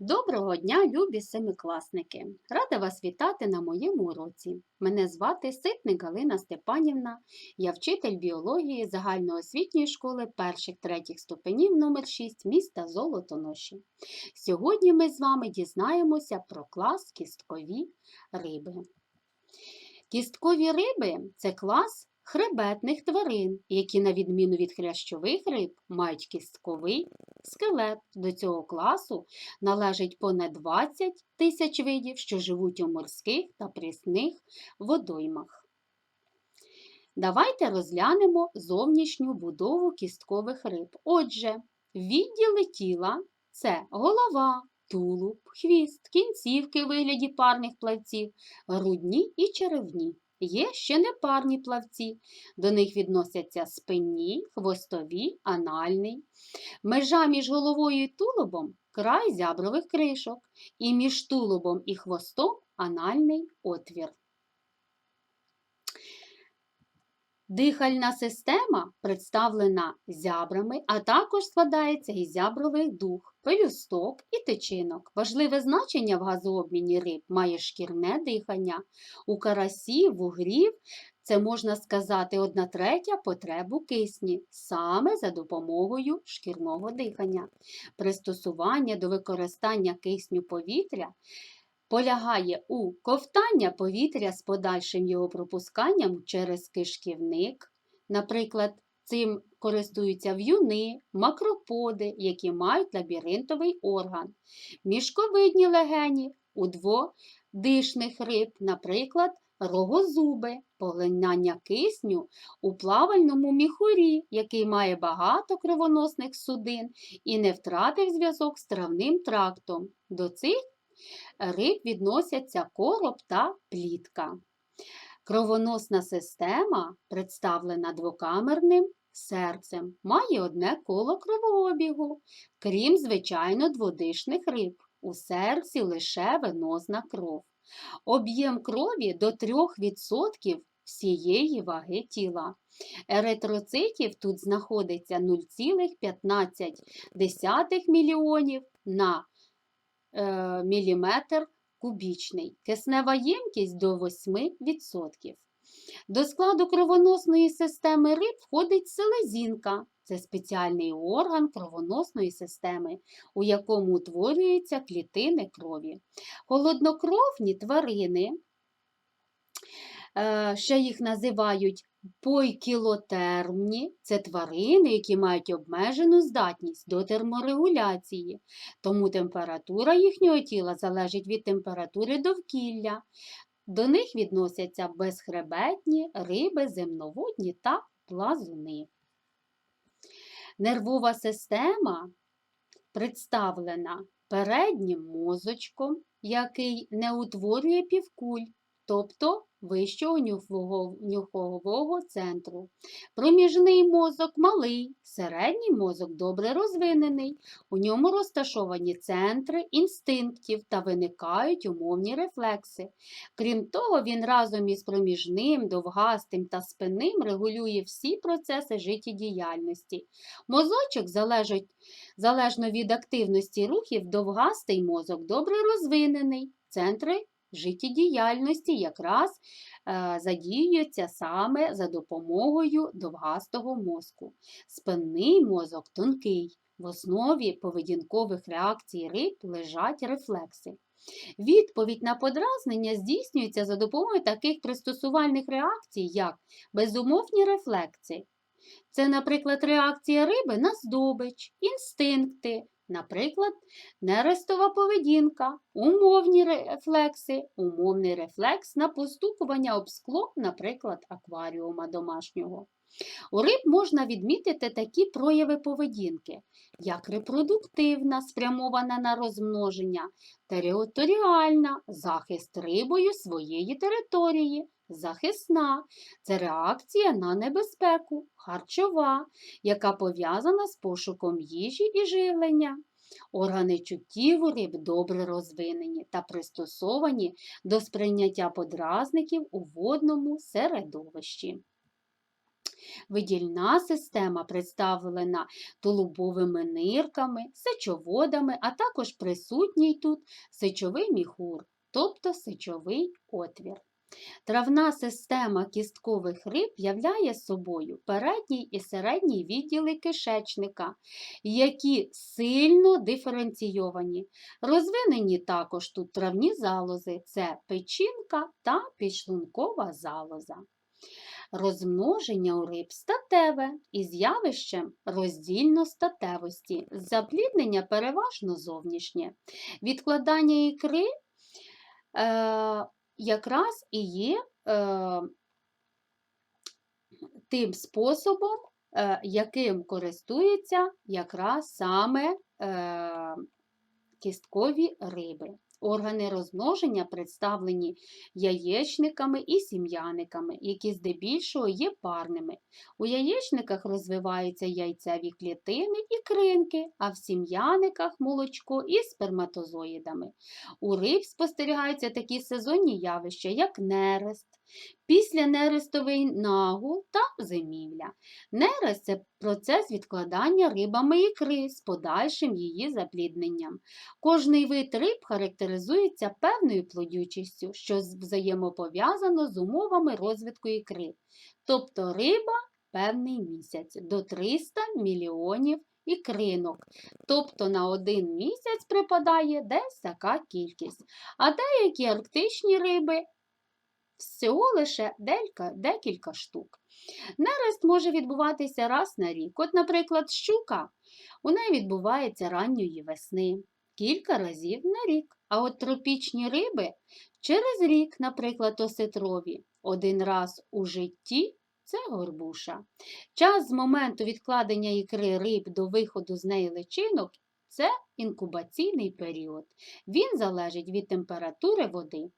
Доброго дня, любі семикласники! Рада вас вітати на моєму уроці. Мене звати Ситник Галина Степанівна, я вчитель біології загальноосвітньої школи перших-третіх ступенів номер 6 міста Золотоноші. Сьогодні ми з вами дізнаємося про клас кісткові риби. Кісткові риби це клас хребетних тварин, які, на відміну від хрящових риб, мають кістковий скелет. До цього класу належить понад 20 тисяч видів, що живуть у морських та прісних водоймах. Давайте розглянемо зовнішню будову кісткових риб. Отже, відділи тіла це голова, тулуб, хвіст, кінцівки у вигляді парних плавців, грудні і черевні. Є ще непарні плавці. До них відносяться спинні, хвостові, анальний. Межа між головою і тулубом край зябрових кришок, і між тулубом і хвостом анальний отвір. Дихальна система представлена зябрами, а також складається із зябрових дух, пелюсток і тичинок. Важливе значення в газообміні риб має шкірне дихання. У карасів, вугрів це можна сказати одна третя потребу кисні, саме за допомогою шкірного дихання. Пристосування до використання кисню повітря полягає у ковтання повітря з подальшим його пропусканням через кишківник. Наприклад, цим користуються в'юни, макроподи, які мають лабіринтовий орган, мішковидні легені у дводишних риб, наприклад, рогозуби, поглинання кисню у плавальному міхурі, який має багато кровоносних судин і не втратив зв'язок з травним трактом. До цих риб відносяться короб та плітка. Кровоносна система, представлена двокамерним серцем, має одне коло кровообігу, крім, звичайно, дводишних риб. У серці лише венозна кров. Об'єм крові до 3% всієї ваги тіла. Еритроцитів тут знаходиться 0,15 мільйонів на Е, міліметр кубічний, киснева ємкість до 8%. До складу кровоносної системи риб входить селезінка. Це спеціальний орган кровоносної системи, у якому утворюються клітини крові. Холоднокровні тварини, ще їх називають Пойкілотермні це тварини, які мають обмежену здатність до терморегуляції, тому температура їхнього тіла залежить від температури довкілля. До них відносяться безхребетні риби, земноводні та плазуни. Нервова система представлена переднім мозочком, який не утворює півкуль, тобто вищого нюхового центру. Проміжний мозок малий, середній мозок добре розвинений. У ньому розташовані центри інстинктів та виникають умовні рефлекси. Крім того, він разом із проміжним, довгастим та спинним регулює всі процеси життєдіяльності. Мозочок залежить, залежно від активності рухів, довгастий мозок добре розвинений. Центри життєдіяльності якраз е, задіюється саме за допомогою довгастого мозку. Спинний мозок тонкий. В основі поведінкових реакцій риб лежать рефлекси. Відповідь на подразнення здійснюється за допомогою таких пристосувальних реакцій, як безумовні рефлекси. Це, наприклад, реакція риби на здобич, інстинкти, Наприклад, нерестова поведінка, умовні рефлекси, умовний рефлекс на постукування об скло, наприклад, акваріума домашнього. У риб можна відмітити такі прояви поведінки, як репродуктивна, спрямована на розмноження, територіальна, захист рибою своєї території, захисна це реакція на небезпеку, харчова, яка пов'язана з пошуком їжі і живлення. Органи чуттів у риб добре розвинені та пристосовані до сприйняття подразників у водному середовищі. Видільна система представлена тулубовими нирками, сечоводами, а також присутній тут сечовий міхур, тобто сечовий отвір. Травна система кісткових риб являє собою передній і середній відділи кишечника, які сильно диференційовані. Розвинені також тут травні залози це печінка та підшлункова залоза. Розмноження у риб статеве із явищем роздільно-статевості, запліднення переважно зовнішнє. Відкладання ікри е, якраз і є е, тим способом, е, яким користуються якраз саме е, кісткові риби. Органи розмноження представлені яєчниками і сім'яниками, які здебільшого є парними. У яєчниках розвиваються яйцеві клітини і кринки, а в сім'яниках молочко із сперматозоїдами. У риб спостерігаються такі сезонні явища, як нерест, післянерестовий нагул та зимівля. Нерест – це процес відкладання рибами ікри з подальшим її заплідненням. Кожний вид риб характеризується певною плодючістю, що взаємопов'язано з умовами розвитку ікри. Тобто риба певний місяць до 300 мільйонів ікринок. Тобто на один місяць припадає десь така кількість. А деякі арктичні риби всього лише делька, декілька штук. Нерест може відбуватися раз на рік. От, наприклад, щука у неї відбувається ранньої весни, кілька разів на рік. А от тропічні риби через рік, наприклад, осетрові, один раз у житті це горбуша. Час з моменту відкладення ікри риб до виходу з неї личинок це інкубаційний період. Він залежить від температури води.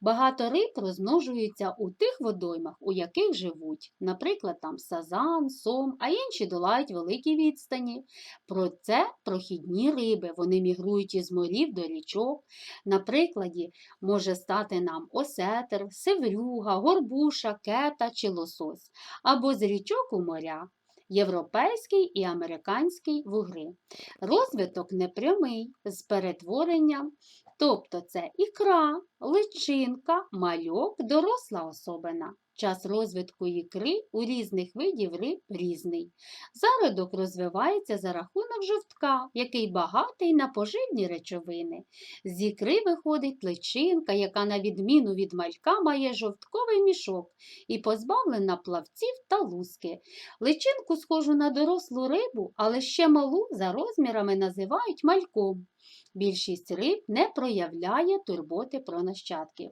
Багато риб розмножуються у тих водоймах, у яких живуть, наприклад, там сазан, сом, а інші долають великі відстані. Про це прохідні риби, вони мігрують із морів до річок. На прикладі може стати нам осетр, севрюга, горбуша, кета чи лосось, або з річок у моря європейський і американський вугри. Розвиток непрямий з перетворенням, тобто це ікра, личинка, мальок, доросла особина. Час розвитку ікри у різних видів риб різний. Зародок розвивається за рахунок жовтка, який багатий на поживні речовини. З ікри виходить личинка, яка, на відміну від малька, має жовтковий мішок і позбавлена плавців та луски. Личинку схожу на дорослу рибу, але ще малу за розмірами називають мальком. Більшість риб не проявляє турботи про нащадків.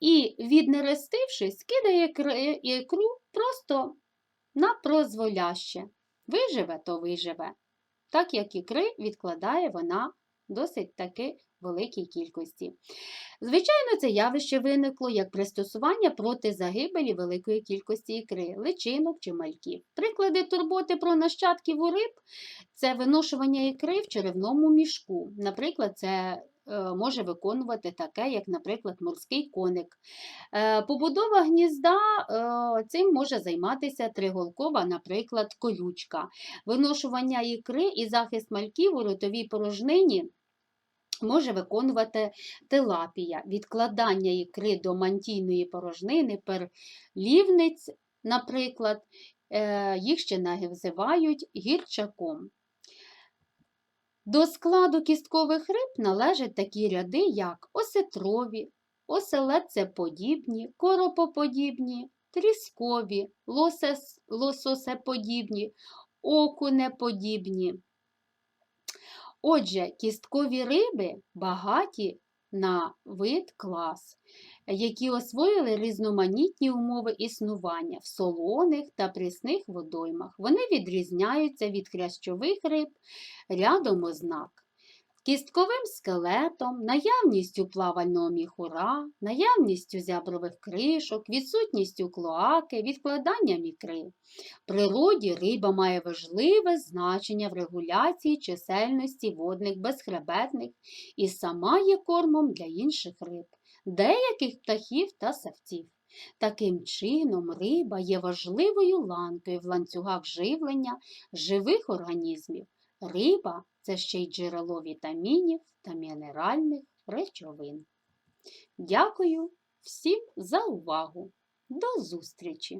І, віднерестившись, кидає ікру просто на прозволяще. Виживе, то виживе. Так як ікри відкладає вона досить таки великій кількості. Звичайно, це явище виникло як пристосування проти загибелі великої кількості ікри, личинок чи мальків. Приклади турботи про нащадків у риб це виношування ікри в черевному мішку. Наприклад, це е, Може виконувати таке, як, наприклад, морський коник. Е, побудова гнізда е, цим може займатися триголкова, наприклад, колючка. Виношування ікри і захист мальків у ротовій порожнині може виконувати тилапія, відкладання ікри до мантійної порожнини, перлівниць, наприклад, е, їх ще називають гірчаком. До складу кісткових риб належать такі ряди, як осетрові, оселедцеподібні, коропоподібні, тріскові, лососеподібні, окунеподібні. Отже, кісткові риби багаті на вид клас, які освоїли різноманітні умови існування в солоних та прісних водоймах. Вони відрізняються від хрящових риб рядом ознак кістковим скелетом, наявністю плавального міхура, наявністю зябрових кришок, відсутністю клоаки, відкладанням ікри. В природі риба має важливе значення в регуляції чисельності водних безхребетних і сама є кормом для інших риб, деяких птахів та савців. Таким чином, риба є важливою ланкою в ланцюгах живлення живих організмів. Риба це ще й джерело вітамінів та мінеральних речовин. Дякую всім за увагу! До зустрічі!